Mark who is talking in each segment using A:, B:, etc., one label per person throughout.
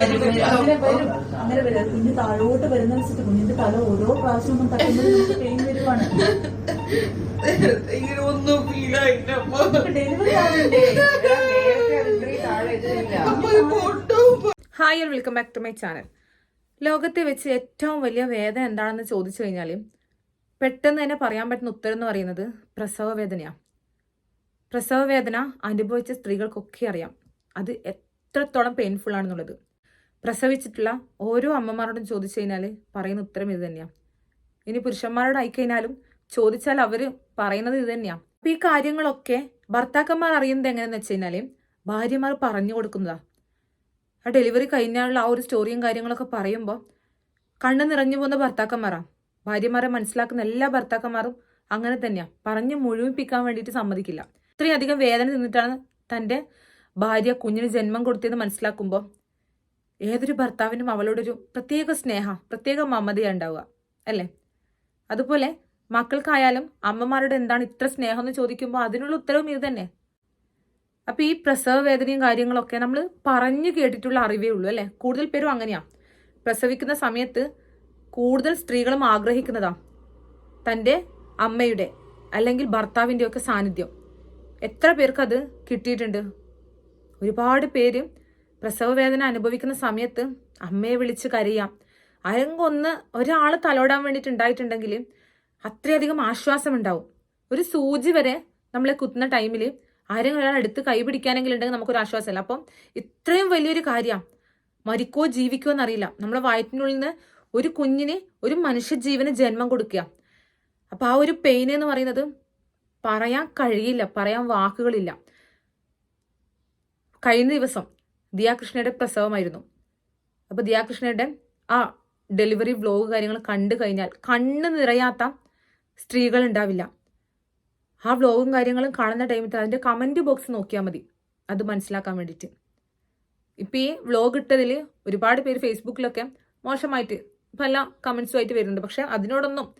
A: അങ്ങനെ വരും അങ്ങനെ വരും കുഞ്ഞ് താഴോട്ട് വരുന്ന വെച്ചിട്ട് കുഞ്ഞിന്റെ തല ഓരോ പ്രാവശ്യം നമ്മൾ തട്ടുമ്പോൾ പെയിൻ വരുവാണ്
B: ഒന്നും
C: hi welcome back to my channel ലോകത്തെ വെച്ച് ഏറ്റവും വലിയ വേദന എന്താണെന്ന് ചോദിച്ചു കഴിഞ്ഞാൽ പെട്ടെന്ന് തന്നെ പറയാൻ പറ്റുന്ന ഉത്തരം എന്ന് പറയുന്നത് പ്രസവ വേദനയാണ് പ്രസവ വേദന അനുഭവിച്ച സ്ത്രീകൾക്കൊക്കെ അറിയാം. അത് എത്രത്തോളം പെയിൻഫുൾ ആണെന്നുള്ളത്. പ്രസവിച്ചിട്ടുള്ള ഓരോ അമ്മമാരോടും ചോദിച്ചു കഴിഞ്ഞാൽ പറയുന്ന ഉത്തരം ഇത് തന്നെയാണ് ഇനി പുരുഷന്മാരോട് ആയിക്കഴിഞ്ഞാലും ചോദിച്ചാൽ അവർ പറയുന്നത് ഇത് തന്നെയാണ് ഈ കാര്യങ്ങളൊക്കെ ഭർത്താക്കന്മാർ അറിയുന്നത് എങ്ങനെയെന്ന് വെച്ച് കഴിഞ്ഞാൽ ഭാര്യമാർ പറഞ്ഞു കൊടുക്കുന്നതാണ് ആ ഡെലിവറി കഴിഞ്ഞാലുള്ള ആ ഒരു സ്റ്റോറിയും കാര്യങ്ങളൊക്കെ പറയുമ്പോൾ കണ്ണ് നിറഞ്ഞു പോകുന്ന ഭർത്താക്കന്മാരാണ് ഭാര്യമാരെ മനസ്സിലാക്കുന്ന എല്ലാ ഭർത്താക്കന്മാരും അങ്ങനെ തന്നെയാണ് പറഞ്ഞ് മുഴുമിപ്പിക്കാൻ വേണ്ടിയിട്ട് സമ്മതിക്കില്ല. ഇത്രയും അധികം വേദന നിന്നിട്ടാണ് തന്റെ ഭാര്യ കുഞ്ഞിന് ജന്മം കൊടുത്തതെന്ന് മനസ്സിലാക്കുമ്പോൾ ഏതൊരു ഭർത്താവിനും അവളോടൊരു പ്രത്യേക സ്നേഹം പ്രത്യേക മമതയാണ് ഉണ്ടാവുക അല്ലേ? അതുപോലെ മക്കൾക്കായാലും അമ്മമാരോട് എന്താണ് ഇത്ര സ്നേഹം എന്ന് ചോദിക്കുമ്പോൾ അതിനുള്ള ഉത്തരവും ഇത് തന്നെ. അപ്പൊ ഈ പ്രസവ വേദനയും കാര്യങ്ങളൊക്കെ നമ്മൾ പറഞ്ഞു കേട്ടിട്ടുള്ള അറിവേ ഉള്ളൂ അല്ലേ? കൂടുതൽ പേരും അങ്ങനെയാ. പ്രസവിക്കുന്ന സമയത്ത് കൂടുതൽ സ്ത്രീകളും ആഗ്രഹിക്കുന്നതാ തന്റെ അമ്മയുടെ അല്ലെങ്കിൽ ഭർത്താവിന്റെ ഒക്കെ സാന്നിധ്യം. എത്ര പേർക്കത് കിട്ടിയിട്ടുണ്ട്? ഒരുപാട് പേര് പ്രസവ വേദന അനുഭവിക്കുന്ന സമയത്ത് അമ്മയെ വിളിച്ച് കരയാം. ആരെങ്കിലും ഒന്ന് ഒരാൾ തലോടാൻ വേണ്ടിയിട്ട് ഉണ്ടായിട്ടുണ്ടെങ്കിൽ അത്രയധികം ആശ്വാസം ഉണ്ടാവും ഒരു സൂചി വരെ നമ്മളെ കുത്തുന്ന ടൈമിൽ ആരെങ്കിലും ഒരാൾ എടുത്ത് കൈ പിടിക്കാനെങ്കിലും ഉണ്ടെങ്കിൽ നമുക്കൊരു ആശ്വാസമല്ല? അപ്പം ഇത്രയും വലിയൊരു കാര്യമാണ് മരിക്കോ ജീവിക്കോ എന്നറിയില്ല. നമ്മളെ വയറ്റിനുള്ളിൽ നിന്ന് ഒരു കുഞ്ഞിന് ഒരു മനുഷ്യജീവന് ജന്മം കൊടുക്കുക. അപ്പം ആ ഒരു പെയിൻ എന്ന് പറയുന്നത് പറയാൻ കഴിയില്ല പറയാൻ വാക്കുകളില്ല. കഴിഞ്ഞ ദിവസം ദിയാകൃഷ്ണയുടെ പ്രസവമായിരുന്നു. അപ്പോൾ ദിയാകൃഷ്ണയുടെ ആ ഡെലിവറി വ്ലോഗ് കാര്യങ്ങൾ കണ്ടു കഴിഞ്ഞാൽ കണ്ണ് നിറയാത്ത സ്ത്രീകൾ ഉണ്ടാവില്ല. ആ വ്ലോഗും കാര്യങ്ങളും കാണുന്ന ടൈമിൽ അതിന്റെ കമന്റ് ബോക്സ് നോക്കിയാൽ മതി. അത് മനസ്സിലാക്കാൻ വേണ്ടിയിട്ട്. ഇപ്പോൾ ഈ വ്ലോഗ് ഇട്ടതിൽ ഒരുപാട് പേര് ഫേസ്ബുക്കിലൊക്കെ മോശമായിട്ട് പല കമൻസുമായിട്ട് വരുന്നുണ്ട്. പക്ഷെ അതിനോടൊന്നും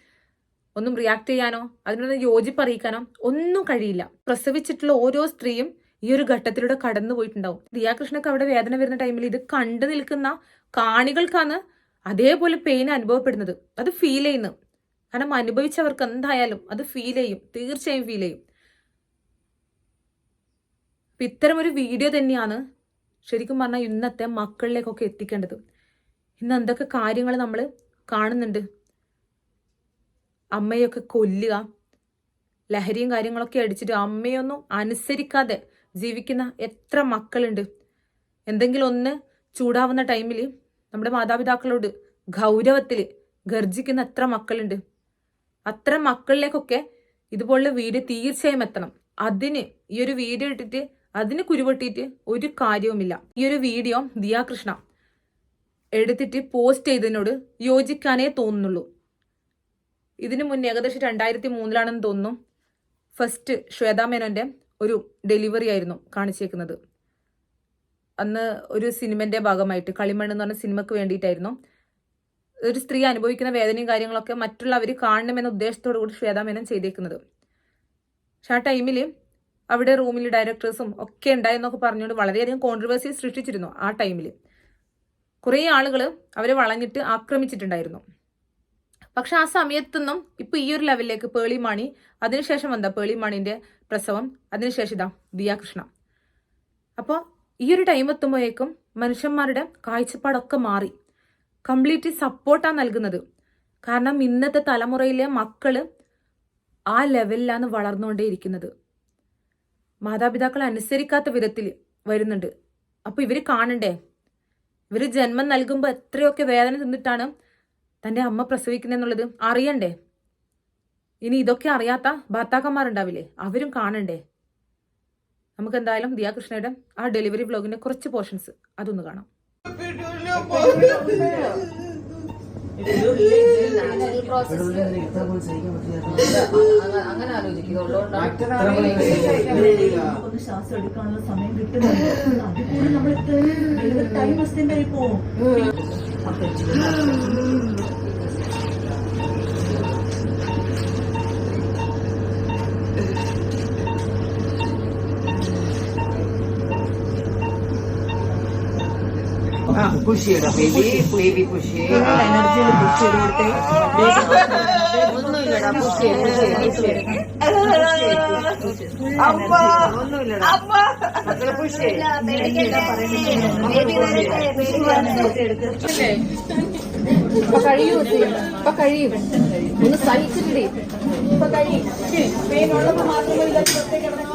C: ഒന്നും റിയാക്ട് ചെയ്യാനോ അതിനോടൊന്നും യോജിപ്പ് അറിയിക്കാനോ ഒന്നും കഴിയില്ല. പ്രസവിച്ചിട്ടുള്ള ഓരോ സ്ത്രീയും ഈ ഒരു ഘട്ടത്തിലൂടെ കടന്നു പോയിട്ടുണ്ടാവും. ദിയാകൃഷ്ണക്ക് അവിടെ വേദന വരുന്ന ടൈമിൽ ഇത് കണ്ടു നിൽക്കുന്ന കാണികൾക്കാണ് അതേപോലെ പെയിൻ അനുഭവപ്പെടുന്നത്. അത് ഫീൽ ചെയ്യുന്നു. കാരണം അനുഭവിച്ചവർക്ക് എന്തായാലും അത് ഫീൽ ചെയ്യും. തീർച്ചയായും ഫീൽ ചെയ്യും. ഇത്തരം ഒരു വീഡിയോ തന്നെയാണ് ശരിക്കും പറഞ്ഞാൽ ഇന്നത്തെ മക്കളിലേക്കൊക്കെ എത്തിക്കേണ്ടത്. ഇന്ന് എന്തൊക്കെ കാര്യങ്ങൾ നമ്മൾ കാണുന്നുണ്ട്? അമ്മയൊക്കെ കൊല്ലുക ലഹരിയും കാര്യങ്ങളൊക്കെ അടിച്ചിട്ട് അമ്മയൊന്നും അനുസരിക്കാതെ ജീവിക്കുന്ന എത്ര മക്കളുണ്ട്? എന്തെങ്കിലും ഒന്ന് ചൂടാവുന്ന ടൈമിൽ നമ്മുടെ മാതാപിതാക്കളോട് ഗൗരവത്തിൽ ഗർജിക്കുന്ന എത്ര മക്കളുണ്ട്? അത്ര മക്കളിലേക്കൊക്കെ ഇതുപോലുള്ള വീഡിയോ തീർച്ചയായും എത്തണം. അതിന് ഈ ഒരു വീഡിയോ ഇട്ടിട്ട് അതിന് കുരുവെട്ടിയിട്ട് ഒരു കാര്യവുമില്ല. ഈ ഒരു വീഡിയോ ദിയാകൃഷ്ണ എടുത്തിട്ട് പോസ്റ്റ് ചെയ്തതിനോട് യോജിക്കാനേ തോന്നുന്നുള്ളൂ. ഇതിനു മുന്നേ ഏകദേശം രണ്ടായിരത്തി മൂന്നിലാണെന്ന് തോന്നുന്നു. ഫസ്റ്റ് ശ്വേതാ മേനോന്റെ ഒരു ഡെലിവറി ആയിരുന്നു കാണിച്ചേക്കുന്നത്. അന്ന് ഒരു സിനിമന്റെ ഭാഗമായിട്ട് കളിമണ്ണ് എന്ന് പറഞ്ഞ സിനിമക്ക് വേണ്ടിയിട്ടായിരുന്നു. ഒരു സ്ത്രീ അനുഭവിക്കുന്ന വേദനയും കാര്യങ്ങളൊക്കെ മറ്റുള്ളവർ കാണണമെന്ന ഉദ്ദേശത്തോടു കൂടി ശ്വേതാമേനം ചെയ്തേക്കുന്നത്. പക്ഷെ ആ ടൈമിൽ അവിടെ റൂമിൽ ഡയറക്ടേഴ്സും ഒക്കെ ഉണ്ടായെന്നൊക്കെ പറഞ്ഞുകൊണ്ട് വളരെയധികം കോൺട്രവേഴ്സി സൃഷ്ടിച്ചിരുന്നു ആ ടൈമിൽ കുറേ ആളുകൾ അവരെ വളഞ്ഞിട്ട് ആക്രമിച്ചിട്ടുണ്ടായിരുന്നു. പക്ഷെ ആ സമയത്തൊന്നും ഇപ്പൊ ഈ ഒരു ലെവലിലേക്ക് പേളി മാണി അതിനുശേഷം വന്ന പേളി മാണിന്റെ പ്രസവം? അതിനുശേഷം ഇതാ ദിയാകൃഷ്ണ. അപ്പോൾ ഈ ഒരു ടൈം എത്തുമ്പോഴേക്കും മനുഷ്യന്മാരുടെ കാഴ്ചപ്പാടൊക്കെ മാറി. കംപ്ലീറ്റ് സപ്പോർട്ടാണ് നൽകുന്നത്. കാരണം ഇന്നത്തെ തലമുറയിലെ മക്കൾ ആ ലെവലിലാണ് വളർന്നുകൊണ്ടേയിരിക്കുന്നത് മാതാപിതാക്കൾ അനുസരിക്കാത്ത വിധത്തിൽ വരുന്നുണ്ട്. അപ്പൊ ഇവർ കാണണ്ടേ? ഇവർ ജന്മം നൽകുമ്പോൾ എത്രയൊക്കെ വേദന തിന്നിട്ടാണ് തന്റെ അമ്മ പ്രസവിക്കുന്നെന്നുള്ളത് അറിയണ്ടേ ഇനി ഇതൊക്കെ അറിയാത്ത ഭർത്താക്കന്മാരുണ്ടാവില്ലേ അവരും കാണണ്ടേ നമുക്ക് എന്തായാലും ദിയാകൃഷ്ണയുടെ ആ ഡെലിവറി ബ്ലോഗിന്റെ കുറച്ച് പോർഷൻസ് അതൊന്ന് കാണാം
A: ശ്വാസം എടുക്കാനുള്ള സമയം കിട്ടുന്നുണ്ട് അതിൽ നമ്മൾ ടൈം
B: പുഷ് ചെയ്യണം ബേബി ബേബി പുഷ് ചെയ്യണം
A: എനർജിയിൽ
C: കഴിയും ഇപ്പൊ കഴിയും ഒന്ന് സഹിച്ചിട്ടില്ലേ
A: ഇപ്പൊ കഴിയും പെയിൻ ഉള്ളപ്പോ മാത്രമേ ഇതൊക്കെ പുറത്തേക്ക് ഇറങ്ങാൻ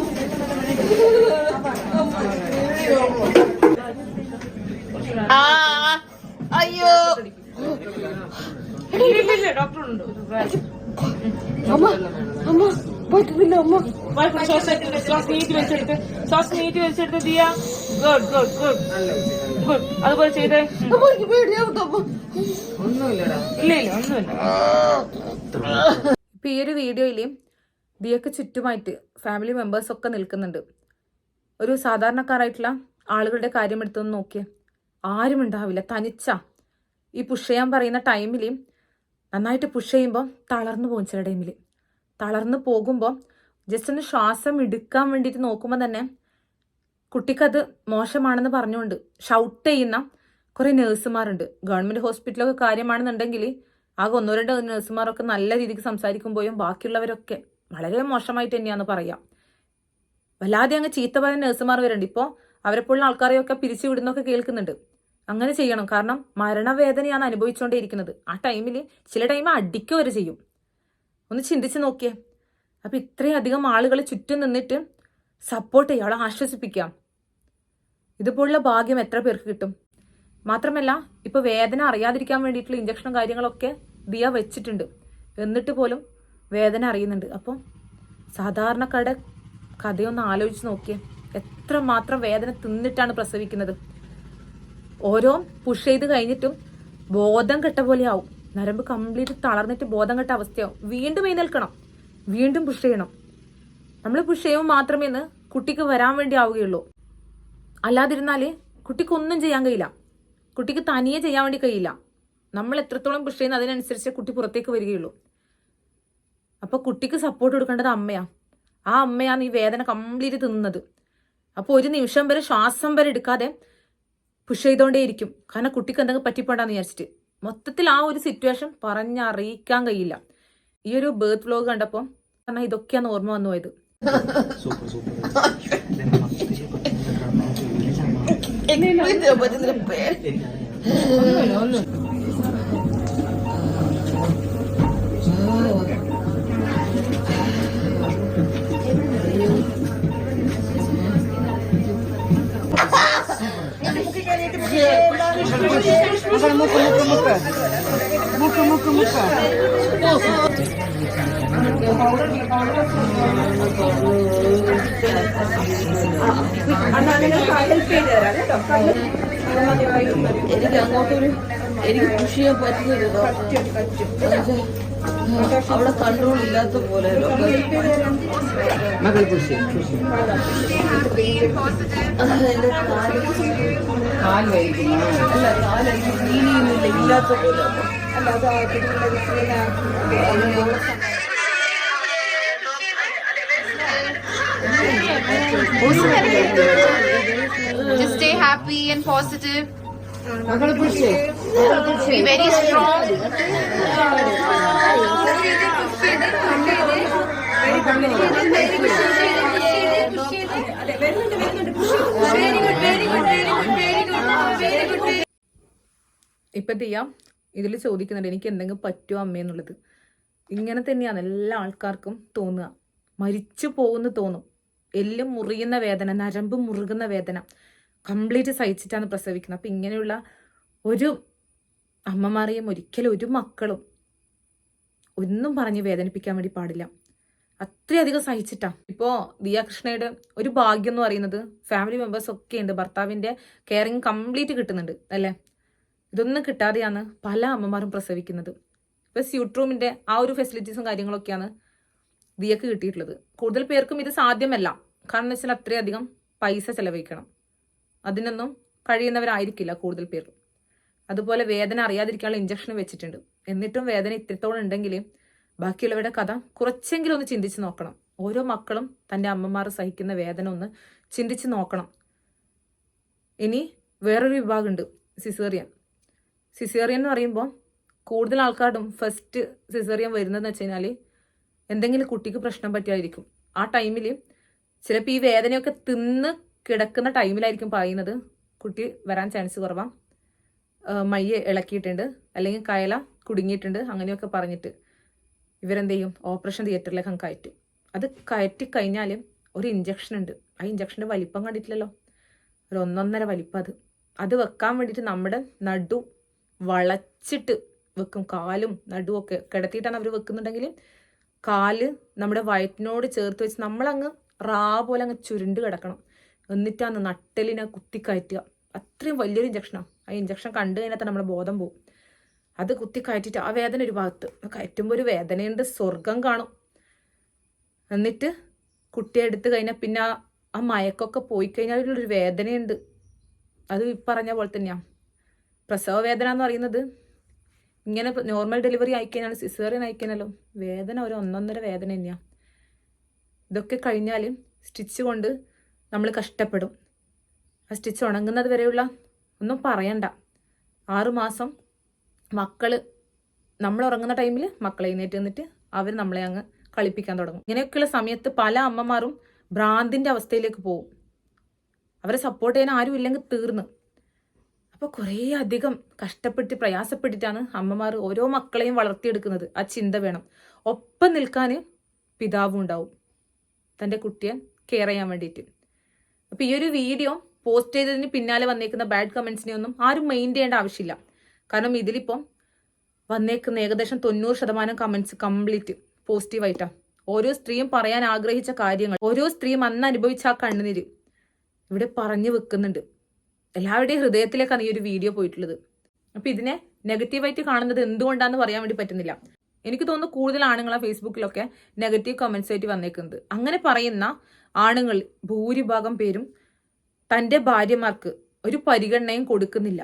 B: അയ്യോ
C: അമ്മ അമ്മ. പറ്റുന്നില്ല അമ്മ.
D: ശ്വാസം നീട്ടി വെച്ചെടുത്ത്. ശ്വാസം നീട്ടി വെച്ചെടുത്ത് Diya good good good good അതുപോലെ ചെയ്തേ. ഇല്ല ഇല്ല ഒന്നുമില്ല.
C: ഇപ്പൊ ഈ ഒരു വീഡിയോയിൽ ദിയക്ക് ചുറ്റുമായിട്ട് ഫാമിലി മെമ്പേഴ്സ് ഒക്കെ നിൽക്കുന്നുണ്ട്. ഒരു സാധാരണക്കാരായിട്ടുള്ള ആളുകളുടെ കാര്യം എടുത്തൊന്ന് നോക്കിയേ. ആരും ഉണ്ടാവില്ല തനിച്ച. ഈ പുഷ് ചെയ്യാൻ പറയുന്ന ടൈമിൽ നന്നായിട്ട് പുഷ് ചെയ്യുമ്പോൾ തളർന്നു പോകും ചില ടൈമിൽ തളർന്നു പോകുമ്പോൾ ജസ്റ്റ് ഒന്ന് ശ്വാസം എടുക്കാൻ വേണ്ടിയിട്ട് നോക്കുമ്പോൾ തന്നെ കുട്ടിക്കത് മോശമാണെന്ന് പറഞ്ഞുകൊണ്ട് ഷൗട്ട് ചെയ്യുന്ന കുറേ നേഴ്സുമാരുണ്ട് ഗവൺമെന്റ് ഹോസ്പിറ്റലൊക്കെ കാര്യമാണെന്നുണ്ടെങ്കിൽ ആകെ ഒന്നോ രണ്ടോ നഴ്സുമാരൊക്കെ നല്ല രീതിക്ക് സംസാരിക്കുമ്പോഴും ബാക്കിയുള്ളവരൊക്കെ വളരെ മോശമായിട്ട് തന്നെയാന്ന് പറയാം. വല്ലാതെ അങ്ങ് ചീത്ത പറയുന്ന നഴ്സുമാർ വരുന്നുണ്ട് ഇപ്പോൾ അവരെപ്പോഴുള്ള ആൾക്കാരെയൊക്കെ പിരിച്ചു വിടുന്നൊക്കെ കേൾക്കുന്നുണ്ട്. അങ്ങനെ ചെയ്യണം. കാരണം മരണവേദനയാണ് അനുഭവിച്ചുകൊണ്ടേയിരിക്കുന്നത്. ആ ടൈമിൽ ചില ടൈം അടിക്കുക വരെ ചെയ്യും. ഒന്ന് ചിന്തിച്ച് നോക്കിയേ. അപ്പം ഇത്രയധികം ആളുകൾ ചുറ്റും നിന്നിട്ട് സപ്പോർട്ട് ചെയ്യുക അവളെ ആശ്വസിപ്പിക്കാം. ഇതുപോലുള്ള ഭാഗ്യം എത്ര പേർക്ക് കിട്ടും? മാത്രമല്ല ഇപ്പോൾ വേദന അറിയാതിരിക്കാൻ വേണ്ടിയിട്ടുള്ള ഇഞ്ചക്ഷനും കാര്യങ്ങളൊക്കെ ദിയ വെച്ചിട്ടുണ്ട്. എന്നിട്ട് പോലും വേദന അറിയുന്നുണ്ട്. അപ്പം സാധാരണക്കാരുടെ കഥയൊന്ന് ആലോചിച്ച് നോക്കിയേ. എത്ര മാത്രം വേദന തിന്നിട്ടാണ് പ്രസവിക്കുന്നത്? ഓരോ പുഷ് ചെയ്ത് കഴിഞ്ഞിട്ടും ബോധം കെട്ട പോലെ ആവും. നരമ്പ് കംപ്ലീറ്റ് തളർന്നിട്ട് ബോധം കെട്ട അവസ്ഥയാവും വീണ്ടും എഴുന്നേൽക്കണം. വീണ്ടും പുഷ് ചെയ്യണം. നമ്മൾ പുഷ് ചെയ്യുമ്പോൾ മാത്രമേ ഇന്ന് കുട്ടിക്ക് വരാൻ വേണ്ടി ആവുകയുള്ളൂ. അല്ലാതിരുന്നാൽ കുട്ടിക്കൊന്നും ചെയ്യാൻ കഴിയില്ല. കുട്ടിക്ക് തനിയെ ചെയ്യാൻ വേണ്ടി കഴിയില്ല. നമ്മൾ എത്രത്തോളം പുഷ് ചെയ്യുന്ന അതിനനുസരിച്ച് കുട്ടി പുറത്തേക്ക് വരികയുള്ളൂ. അപ്പോൾ കുട്ടിക്ക് സപ്പോർട്ട് കൊടുക്കേണ്ടത് അമ്മയാ. ആ അമ്മയാണ് ഈ വേദന കംപ്ലീറ്റ് തിന്നുന്നത്. അപ്പോൾ ഒരു നിമിഷം വരെ ശ്വാസം വരെ എടുക്കാതെ പുഷ് ചെയ്തുകൊണ്ടേയിരിക്കും കാരണം കുട്ടിക്ക് എന്തെങ്കിലും പറ്റിപ്പോണ്ടെന്ന് വിചാരിച്ചിട്ട്. മൊത്തത്തിൽ ആ ഒരു സിറ്റുവേഷൻ പറഞ്ഞറിയിക്കാൻ കഴിയില്ല. ഈ ഒരു ബേർത്ത് വ്ലോഗ് കണ്ടപ്പോൾ കാരണം ഇതൊക്കെയാണ് ഓർമ്മ വന്നു പോയത്.
B: പറ്റുന്ന പേര് എനിക്ക് അങ്ങോട്ടൊരു എനിക്ക് പുഷ് ചെയ്യാൻ പറ്റുന്നില്ല. അവിടെ കൺട്രോൾ ഇല്ലാത്ത പോലെ മകൾ പുഷ് എന്റെ കാൽ കാല് വഹിക്കുന്നു അല്ല കാല് എനിക്ക് ഫീൽ ചെയ്യുന്നില്ല ഇല്ലാത്ത പോലെ
E: Just stay happy and positive.
B: മകളെ പുഷ് ചെയ്യ്.
E: Be very
C: ഇപ്പം ചെയ്യാം ഇതിൽ ചോദിക്കുന്നുണ്ട് എനിക്ക് എന്തെങ്കിലും പറ്റുമോ അമ്മയെന്നുള്ളത് ഇങ്ങനെ തന്നെയാണ് എല്ലാ ആൾക്കാർക്കും തോന്നുക. മരിച്ചു പോകുന്നു തോന്നും. എല്ലും മുറിയുന്ന വേദന നരമ്പ് മുറുകുന്ന വേദന. കംപ്ലീറ്റ് സഹിച്ചിട്ടാണ് പ്രസവിക്കുന്നത്. അപ്പം ഇങ്ങനെയുള്ള ഒരു അമ്മമാരെയും ഒരിക്കലും ഒരു മക്കളും ഒന്നും പറഞ്ഞ് വേദനിപ്പിക്കാൻ വേണ്ടി പാടില്ല. അത്രയധികം സഹിച്ചിട്ടാ. ഇപ്പോ ദിയ കൃഷ്ണയുടെ ഒരു ഭാഗ്യം എന്ന് പറയുന്നത് ഫാമിലി മെമ്പേഴ്സ് ഒക്കെ ഉണ്ട്. ഭർത്താവിന്റെ കെയറിങ് കംപ്ലീറ്റ് കിട്ടുന്നുണ്ട് അല്ലേ? ഇതൊന്നും കിട്ടാതെയാണ് പല അമ്മമാരും പ്രസവിക്കുന്നത്. ഇപ്പൊ സ്യൂട്ട് റൂമിന്റെ ആ ഒരു ഫെസിലിറ്റീസും കാര്യങ്ങളൊക്കെയാണ് ദിയക്ക് കിട്ടിയിട്ടുള്ളത്. കൂടുതൽ പേർക്കും ഇത് സാധ്യമല്ല. കാരണം എന്ന് വെച്ചാൽ അത്രയധികം പൈസ ചെലവഴിക്കണം. അതിനൊന്നും കഴിയുന്നവരായിരിക്കില്ല കൂടുതൽ പേർ. അതുപോലെ വേദന അറിയാതിരിക്കാനുള്ള ഇഞ്ചക്ഷൻ വെച്ചിട്ടുണ്ട്. എന്നിട്ടും വേദന ഇത്രത്തോളം ഉണ്ടെങ്കിൽ ബാക്കിയുള്ളവരുടെ കഥ കുറച്ചെങ്കിലും ഒന്ന് ചിന്തിച്ച് നോക്കണം. ഓരോ മക്കളും തന്റെ അമ്മമാർ സഹിക്കുന്ന വേദന ഒന്ന് ചിന്തിച്ച് നോക്കണം. ഇനി വേറൊരു വിഭാഗമുണ്ട് സിസേറിയൻ. സിസേറിയൻ എന്ന് പറയുമ്പോൾ കൂടുതൽ ആൾക്കാരും ഫസ്റ്റ് സിസേറിയൻ വരുന്നതെന്ന് വെച്ച് കഴിഞ്ഞാൽ എന്തെങ്കിലും കുട്ടിക്ക് പ്രശ്നം പറ്റിയായിരിക്കും. ആ ടൈമിൽ ചിലപ്പോൾ ഈ വേദനയൊക്കെ തിന്ന് കിടക്കുന്ന ടൈമിലായിരിക്കും പറയുന്നത്. കുട്ടി വരാൻ ചാൻസ് കുറവാണ് മയ്യ ഇളക്കിയിട്ടുണ്ട്. അല്ലെങ്കിൽ കയല കുടുങ്ങിയിട്ടുണ്ട്. അങ്ങനെയൊക്കെ പറഞ്ഞിട്ട് ഇവരെന്ത് ചെയ്യും ഓപ്പറേഷൻ തിയേറ്ററിലേക്ക് അങ്ങ് കയറ്റും. അത് കയറ്റി കഴിഞ്ഞാൽ ഒരു ഇഞ്ചക്ഷൻ ഉണ്ട്. ആ ഇഞ്ചക്ഷന്റെ വലിപ്പം കണ്ടിട്ടില്ലല്ലോ. ഒരു ഒന്നൊന്നര വലിപ്പം അത്. അത് വെക്കാൻ വേണ്ടിയിട്ട് നമ്മുടെ നടു വളച്ചിട്ട് വെക്കും. കാലും നടുവും ഒക്കെ കിടത്തിയിട്ടാണ് അവർ വെക്കുന്നുണ്ടെങ്കിൽ കാൽ നമ്മുടെ വയറ്റിനോട് ചേർത്ത് വെച്ച് നമ്മളങ്ങ് റാ പോലെ അങ്ങ് ചുരുണ്ട് കിടക്കണം. എന്നിട്ടാണ് നട്ടലിനെ കുത്തിക്കയറ്റുക. അത്രയും വലിയൊരു ഇഞ്ചക്ഷനാണ് ആ. ഇഞ്ചക്ഷൻ കണ്ടു കഴിഞ്ഞാൽ തന്നെ നമ്മുടെ ബോധം പോകും അത് കുത്തി കയറ്റിയിട്ട് ആ വേദന ഒരു ഭാഗത്ത് കയറ്റുമ്പോൾ ഒരു വേദനയുണ്ട് സ്വർഗം കാണും. എന്നിട്ട് കുട്ടിയെ എടുത്തു കഴിഞ്ഞാൽ പിന്നെ ആ ആ മയക്കൊക്കെ പോയി കഴിഞ്ഞാൽ ഒരു വേദനയുണ്ട്. അത് ഈ പറഞ്ഞ പോലെ തന്നെയാണ് പ്രസവ വേദന എന്ന് പറയുന്നത്. ഇങ്ങനെ നോർമൽ ഡെലിവറി ആയിക്കഴിഞ്ഞാൽ സിസേറിയൻ ആയിക്കഴിഞ്ഞാലും വേദന ഒരു ഒന്നൊന്നര വേദന തന്നെയാണ് ഇതൊക്കെ കഴിഞ്ഞാൽ സ്റ്റിച്ച് കൊണ്ട് നമ്മൾ കഷ്ടപ്പെടും. ആ സ്റ്റിച്ച് ഉണങ്ങുന്നത് വരെയുള്ള ഒന്നും പറയണ്ട. ആറുമാസം മക്കൾ നമ്മൾ ഉറങ്ങുന്ന ടൈമിൽ മക്കളെ എഴുന്നേറ്റ് നിന്നിട്ട് അവർ നമ്മളെ അങ്ങ് കളിപ്പിക്കാൻ തുടങ്ങും. ഇങ്ങനെയൊക്കെയുള്ള സമയത്ത് പല അമ്മമാരും ഭ്രാന്തിന്റെ അവസ്ഥയിലേക്ക് പോകും. അവരെ സപ്പോർട്ട് ചെയ്യാൻ ആരും ഇല്ലെങ്കിൽ തീർന്ന്. അപ്പോൾ കുറേ അധികം കഷ്ടപ്പെട്ട് പ്രയാസപ്പെട്ടിട്ടാണ് അമ്മമാർ ഓരോ മക്കളെയും വളർത്തിയെടുക്കുന്നത്. ആ ചിന്ത വേണം. ഒപ്പം നിൽക്കാൻ പിതാവും ഉണ്ടാവും. തന്റെ കുട്ടിയെ കെയർ ചെയ്യാൻ വേണ്ടിയിട്ട്. അപ്പോൾ ഈ ഒരു വീഡിയോ പോസ്റ്റ് ചെയ്തതിന് പിന്നാലെ വന്നേക്കുന്ന ബാഡ് കമൻസിനെ ഒന്നും ആരും മെയിൻ ചെയ്യേണ്ട ആവശ്യമില്ല. കാരണം ഇതിലിപ്പം വന്നേക്കുന്ന ഏകദേശം തൊണ്ണൂറ് ശതമാനം കമൻസ് കംപ്ലീറ്റ് പോസിറ്റീവായിട്ടാണ് ഓരോ സ്ത്രീയും പറയാൻ ആഗ്രഹിച്ച കാര്യങ്ങൾ ഓരോ സ്ത്രീയും അന്ന് അനുഭവിച്ച ആ കണ്ണുനീര് ഇവിടെ പറഞ്ഞു വെക്കുന്നുണ്ട്. എല്ലാവരുടെയും ഹൃദയത്തിലേക്കാണ് ഈ ഒരു വീഡിയോ പോയിട്ടുള്ളത്. അപ്പൊ ഇതിനെ നെഗറ്റീവായിട്ട് കാണുന്നത് എന്തുകൊണ്ടാന്ന് പറയാൻ വേണ്ടി പറ്റുന്നില്ല. എനിക്ക് തോന്നുന്നു കൂടുതൽ ആണുങ്ങളെ ഫേസ്ബുക്കിലൊക്കെ നെഗറ്റീവ് കമന്റ്സ് ആയിട്ട് വന്നേക്കുന്നത്. അങ്ങനെ പറയുന്ന ആണുങ്ങൾ ഭൂരിഭാഗം പേരും തന്റെ ഭാര്യമാർക്ക് ഒരു പരിഗണനയും കൊടുക്കുന്നില്ല.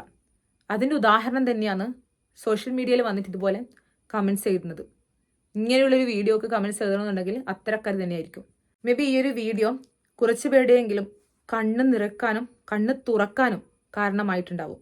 C: അതിന്റെ ഉദാഹരണം തന്നെയാണ് സോഷ്യൽ മീഡിയയിൽ വന്നിട്ട് ഇതുപോലെ കമൻസ് എഴുതുന്നത്. ഇങ്ങനെയുള്ളൊരു വീഡിയോ ഒക്കെ കമന്റ്സ് എഴുതണമെന്നുണ്ടെങ്കിൽ അത്തരക്കാർ തന്നെയായിരിക്കും. മേ ബി ഈ ഒരു വീഡിയോ കുറച്ച് പേരുടെയെങ്കിലും കണ്ണ് നിറക്കാനും കണ്ണ് തുറക്കാനും കാരണമായിട്ടുണ്ടാവും.